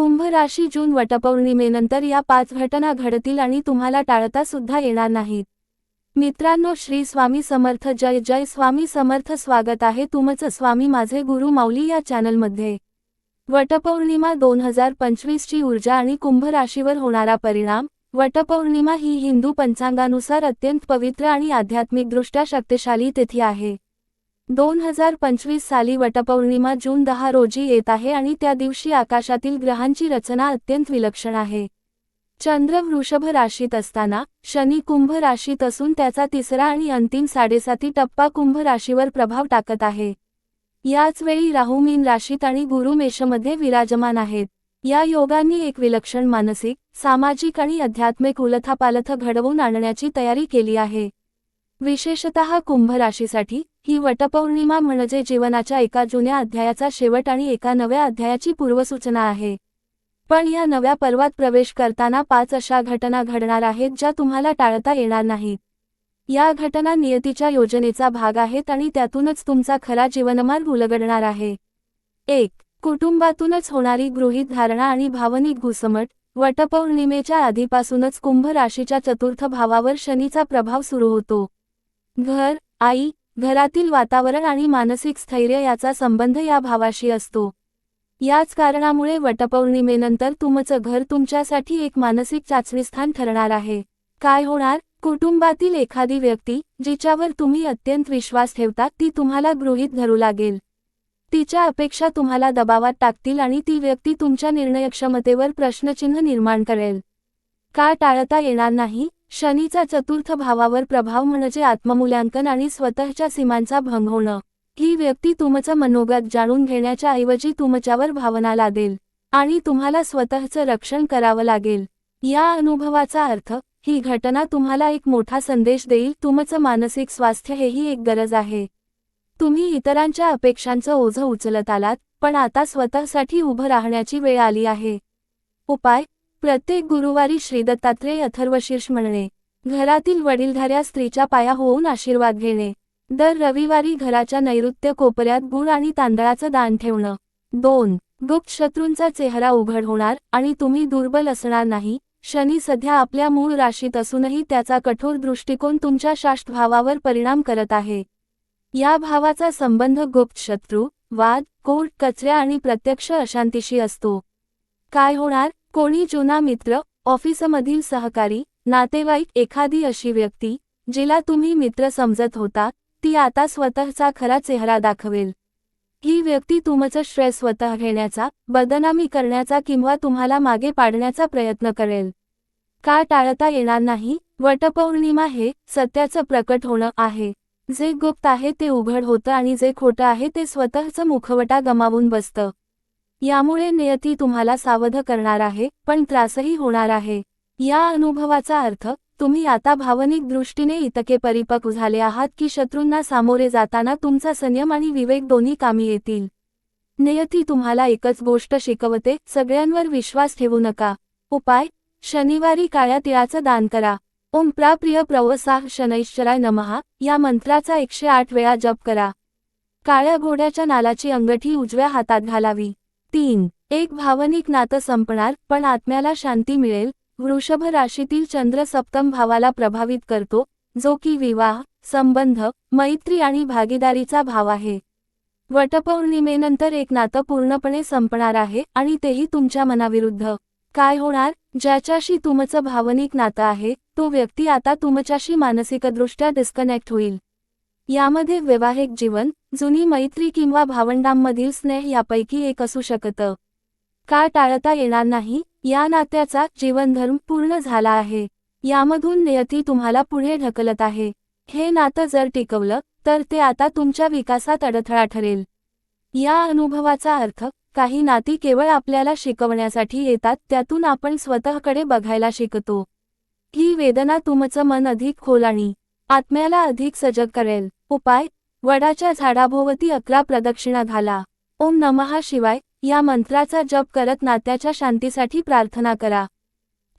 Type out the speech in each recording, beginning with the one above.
कुंभ राशी जून वटपौर्णिमेनंतर या पाच घटना घडतील आणि तुम्हाला टाळता सुद्धा येणार नाहीत. मित्रांनो श्री स्वामी समर्थ जय जय स्वामी समर्थ स्वागत आहे तुमचं स्वामी माझे गुरु माऊली या चॅनलमध्ये. वटपौर्णिमा दोन हजार पंचवीसची ऊर्जा आणि कुंभ राशीवर होणारा परिणाम. वटपौर्णिमा ही हिंदू पंचांगानुसार अत्यंत पवित्र आणि आध्यात्मिकदृष्ट्या शक्तिशाली तिथी आहे. दोन हजार पंचवीस साली वटपौर्णिमा जून दहा रोजी येत आहे आणि त्या दिवशी आकाशातील ग्रहांची रचना अत्यंत विलक्षण आहे. चंद्र वृषभ राशीत असताना शनी कुंभ राशीत असून त्याचा तिसरा आणि अंतिम साडेसाती टप्पा कुंभ राशीवर प्रभाव टाकत आहे. याच वेळी राहू मीन राशीत आणि गुरु मेषमध्ये विराजमान आहेत. या योगांनी एक विलक्षण मानसिक सामाजिक आणि आध्यात्मिक उलथापालथ घडवून आणण्याची तयारी केली आहे. विशेषतः कुंभ राशीसाठी ही वटपौर्णिमा म्हणजे जीवनाच्या एका जुन्या अध्यायाचा शेवट आणि एका नव्या अध्यायाची पूर्वसूचना आहे. पण या नव्या पर्वात प्रवेश करताना पाच अशा घटना घडणार आहेत ज्या तुम्हाला टाळता येणार नाहीत. या घटना नियतीच्या योजनेचा भाग आहेत आणि त्यातूनच तुमचा खरा जीवनमार्ग उलगडणार आहे. एक कुटुंबातूनच होणारी गृहीत धारणा आणि भावनिक घुसमट वटपौर्णिमेच्या आधीपासूनच कुंभ राशीच्या चतुर्थ भावावर शनीचा प्रभाव सुरू होतो. घर आई घरातील वातावरण आणि मानसिक स्थैर्य याचा संबंध या भावाशी असतो. याच कारणामुळे वटपौर्णिमेनंतर तुमचं घर तुमच्यासाठी एक मानसिक चाचणीस्थान ठरणार आहे. काय होणार? कुटुंबातील एखादी व्यक्ती जिच्यावर तुम्ही अत्यंत विश्वास ठेवता ती तुम्हाला गृहीत धरू लागेल. तिच्या अपेक्षा तुम्हाला दबावात टाकतील आणि ती व्यक्ती तुमच्या निर्णयक्षमतेवर प्रश्नचिन्ह निर्माण करेल. का टाळता येणार नाही? शनीचा चतुर्थ भावावर प्रभाव म्हणजे आत्ममूल्यांकन आणि स्वतःच्या सीमांचा भंग होणं. ही व्यक्ती तुमचं मनोगत जाणून घेण्याच्या ऐवजी तुमच्यावर भावना लादेल आणि तुम्हाला स्वतःचं रक्षण करावं लागेल. या अनुभवाचा अर्थ ही घटना तुम्हाला एक मोठा संदेश देईल तुमचं मानसिक स्वास्थ्य हेही एक गरज आहे. तुम्ही इतरांच्या अपेक्षांचं ओझं उचलत आलात पण आता स्वतःसाठी उभं राहण्याची वेळ आली आहे. उपाय प्रत्येक गुरुवारी श्री दत्तात्रेय अथर्वशीर्ष म्हणणे घरातील वडीलधाऱ्या स्त्रीच्या पाया होऊन आशीर्वाद घेणे दर रविवारी घराच्या नैऋत्य कोपऱ्यात गुळ आणि तांदळाचं दान ठेवणं. दोन गुप्त शत्रूंचा चेहरा उघड होणार आणि तुम्ही दुर्बल असणार नाही शनी सध्या आपल्या मूळ राशीत असूनही त्याचा कठोर दृष्टिकोन तुमच्या शाष्टभावावर परिणाम करत आहे. या भावाचा संबंध गुप्त शत्रू वाद कोर्ट कचऱ्या आणि प्रत्यक्ष अशांतीशी असतो. काय होणार? कोणी जुना मित्र ऑफिसमधील सहकारी नातेवाईक एखादी अशी व्यक्ती जिला तुम्ही मित्र समजत होता ती आता स्वतःचा खरा चेहरा दाखवेल. ही व्यक्ती तुमचं श्रेय स्वतः घेण्याचा बदनामी करण्याचा किंवा तुम्हाला मागे पाडण्याचा प्रयत्न करेल. का टाळता येणार नाही? वटपौर्णिमा हे सत्याचं प्रकट होणं आहे. जे गुप्त आहे ते उघड होतं आणि जे खोटं आहे ते स्वतःचं मुखवटा गमावून बसतं. यामुळे नियती तुम्हाला सावध करणार आहे पण त्रासही होणार आहे. या अनुभवाचा अर्थ तुम्ही आता भावनिक दृष्टीने इतके परिपक्व झाले आहात की शत्रूंना सामोरे जाताना तुमचा संयम आणि विवेक दोन्ही कामी येतील. नियती तुम्हाला एकच गोष्ट शिकवते सगळ्यांवर विश्वास ठेवू नका. उपाय शनिवारी काळ्या तिळाचं दान करा. ओम प्राप्रिय प्रवसाह शनैश्चराय नमहा या मंत्राचा एकशे आठ वेळा जप करा. काळ्या घोड्याच्या नालाची अंगठी उजव्या हातात घालावी. तीन. एक भावनिक नातं संपणार पण आत्म्याला शांती मिळेल. वृषभ राशीतील चंद्र सप्तम भावाला प्रभावित करतो जो की विवाह संबंध मैत्री आणि भागीदारीचा भाव आहे. वटपौर्णिमेनंतर एक नातं पूर्णपणे संपणार आहे आणि तेही तुमच्या मनाविरुद्ध. काय होणार? ज्याच्याशी तुमचं भावनिक नातं आहे तो व्यक्ती आता तुमच्याशी मानसिकदृष्ट्या डिस्कनेक्ट होईल. यामध्ये वैवाहिक जीवन जुनी मैत्री किंवा भावंडांमधील स्नेह यापैकी एक असू शकतं. का टाळता येणार नाही? या नात्याचा जीवनधर्म पूर्ण झाला आहे. यामधून नियती तुम्हाला पुढे ढकलत आहे. हे नातं जर टिकवलं तर ते आता तुमच्या विकासात अडथळा ठरेल. या अनुभवाचा अर्थ काही नाती केवळ आपल्याला शिकवण्यासाठी येतात त्यातून आपण स्वतःकडे बघायला शिकतो. ही वेदना तुमचं मन अधिक खोल आणि आत्म्याला अधिक सजग करेल. उपाय. वडाच्या झाडाभोवती अकरा प्रदक्षिणा घाला. ओम नमहा शिवाय या मंत्राचा जप करत नात्याच्या शांतीसाठी प्रार्थना करा.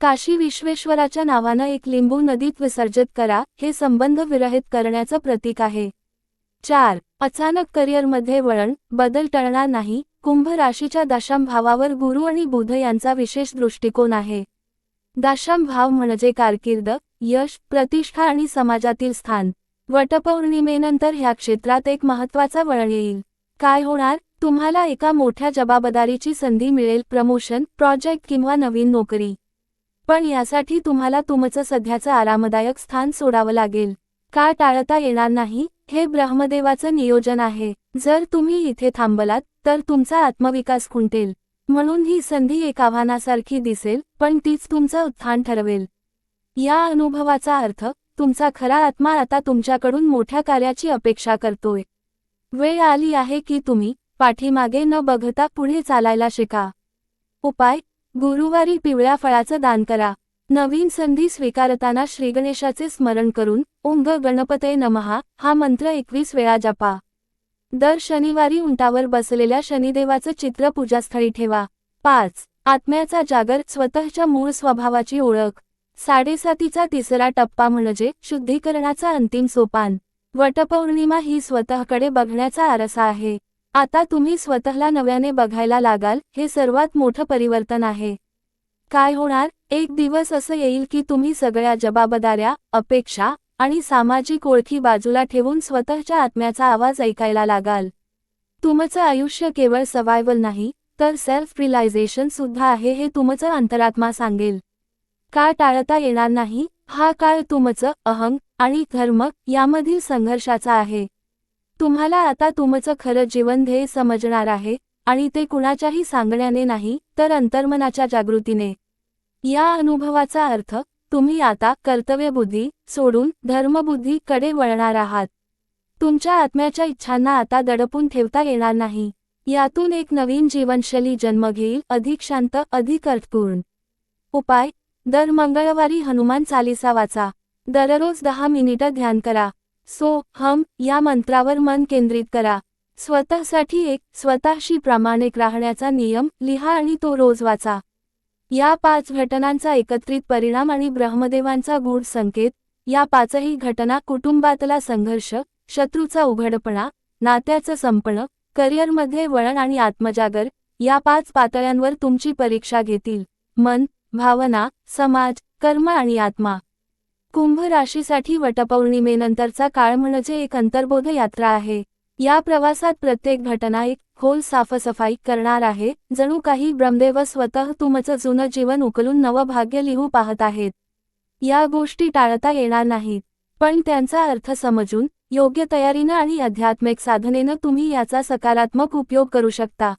काशी विश्वेश्वराच्या नावानं एक लिंबू नदीत विसर्जित करा. हे संबंध विरहित करण्याचं प्रतीक आहे. चार. अचानक करिअरमध्ये वळण. बदल टळणार नाही. कुंभ राशीच्या दशम भावावर गुरु आणि बुध यांचा विशेष दृष्टिकोन आहे. दशम भाव म्हणजे कारकीर्द यश प्रतिष्ठा आणि समाजातील स्थान. वटपौर्णिमेनंतर ह्या क्षेत्रात एक महत्त्वाचा वळण येईल. काय होणार? तुम्हाला एका मोठ्या जबाबदारीची संधी मिळेल प्रमोशन प्रोजेक्ट किंवा नवीन नोकरी. पण यासाठी तुम्हाला तुमचं सध्याचं आरामदायक स्थान सोडावं लागेल. का टाळता येणार नाही? हे ब्रह्मदेवाचं नियोजन आहे. जर तुम्ही इथे थांबलात तर तुमचा आत्मविकास खुंटेल. म्हणून ही संधी एक आव्हानासारखी दिसेल पण तीच तुमचं उत्थान ठरवेल. या अनुभवाचा अर्थ तुमचा खरा आत्मा आता तुमच्याकडून मोठ्या कार्याची अपेक्षा करतोय. वेळ आली आहे की तुम्ही पाठीमागे न बघता पुढे चालायला शिका. उपाय गुरुवारी पिवळ्या फळाचं दान करा. नवीन संधी स्वीकारताना श्रीगणेशाचे स्मरण करून ओंग गणपते नमहा हा मंत्र एकवीस वेळा जपा. दर शनिवारी उंटावर बसलेल्या शनिदेवाचं चित्र पूजास्थळी ठेवा. पाच आत्म्याचा जागर स्वतःच्या मूळ स्वभावाची ओळख. साडेसातीचा तिसरा टप्पा म्हणजे शुद्धीकरणाचा अंतिम सोपान. वटपौर्णिमा ही स्वतःकडे बघण्याचा आरसा आहे. आता तुम्ही स्वतःला नव्याने बघायला लागाल हे सर्वात मोठं परिवर्तन आहे. काय होणार? एक दिवस असं येईल की तुम्ही सगळ्या जबाबदाऱ्या अपेक्षा आणि सामाजिक ओळखी बाजूला ठेवून स्वतःच्या आत्म्याचा आवाज ऐकायला लागाल. तुमचं आयुष्य केवळ सवायवल नाही तर सेल्फ रिलायझेशन सुद्धा आहे हे तुमचं अंतरात्मा सांगेल. का टाळता येणार नाही? हा काळ तुमचं अहंग आणि धर्म यामधील संघर्षाचा आहे. तुम्हाला आता तुमचं खरं जीवन ध्येय समजणार आहे आणि ते कुणाच्याही सांगण्याने नाही तर अंतर्मनाच्या जागृतीने. या अनुभवाचा अर्थ तुम्ही आता कर्तव्यबुद्धी सोडून धर्मबुद्धी कडे वळणार आहात. तुमच्या आत्म्याच्या इच्छांना आता दडपून ठेवता येणार नाही. यातून एक नवीन जीवनशैली जन्म घेईल अधिक शांत अधिक अर्थपूर्ण. उपाय दर मंगळवारी हनुमान चालिसा वाचा. दररोज दहा मिनिटं ध्यान करा. सो हम या मंत्रावर मन केंद्रित करा. स्वतःसाठी एक स्वतःशी प्रामाणिक राहण्याचा नियम लिहा आणि तो रोज वाचा. या पाच घटनांचा एकत्रित परिणाम आणि ब्रह्मदेवांचा गूढ संकेत या पाचही घटना कुटुंबातला संघर्ष शत्रूचा उघडपणा नात्याचं संपणं करिअरमध्ये वळण आणि आत्मजागर या पाच पातळ्यांवर तुमची परीक्षा घेतील. मन भावना समाज कर्म आणि आत्मा. कुंभ राशीसाठी वटपौर्णिमेनंतरचा काळ म्हणजे एक अंतर्बोध यात्रा आहे. या प्रवासात प्रत्येक घटना एक खोल साफसफाई करणार आहे. जणू काही ब्रह्मदेव स्वतः तुमचं जुनं जीवन उकलून नवं भाग्य लिहू पाहत आहेत. या गोष्टी टाळता येणार नाहीत. पण त्यांचा अर्थ समजून योग्य तयारीनं आणि आध्यात्मिक साधनेनं तुम्ही याचा सकारात्मक उपयोग करू शकता.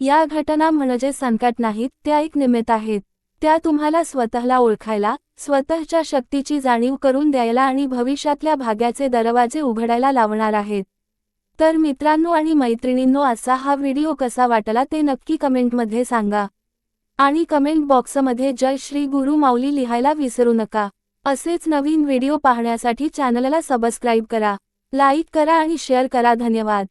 या घटना म्हणजे संकट नाहीत त्या एक निमित्त आहेत. त्या तुम्हाला स्वतःला ओळखायला स्वतःच्या शक्तीची जाणीव करून द्यायला आणि भविष्यातल्या भाग्याचे दरवाजे उघडायला लावणार आहेत. तर मित्रांनो आणि मैत्रिणींनो असा हा व्हिडिओ कसा वाटला ते नक्की कमेंटमध्ये सांगा. आणि कमेंट बॉक्समध्ये जय श्री गुरु माऊली लिहायला विसरू नका. असेच नवीन व्हिडिओ पाहण्यासाठी चॅनलला सबस्क्राईब करा लाईक करा आणि शेअर करा. धन्यवाद.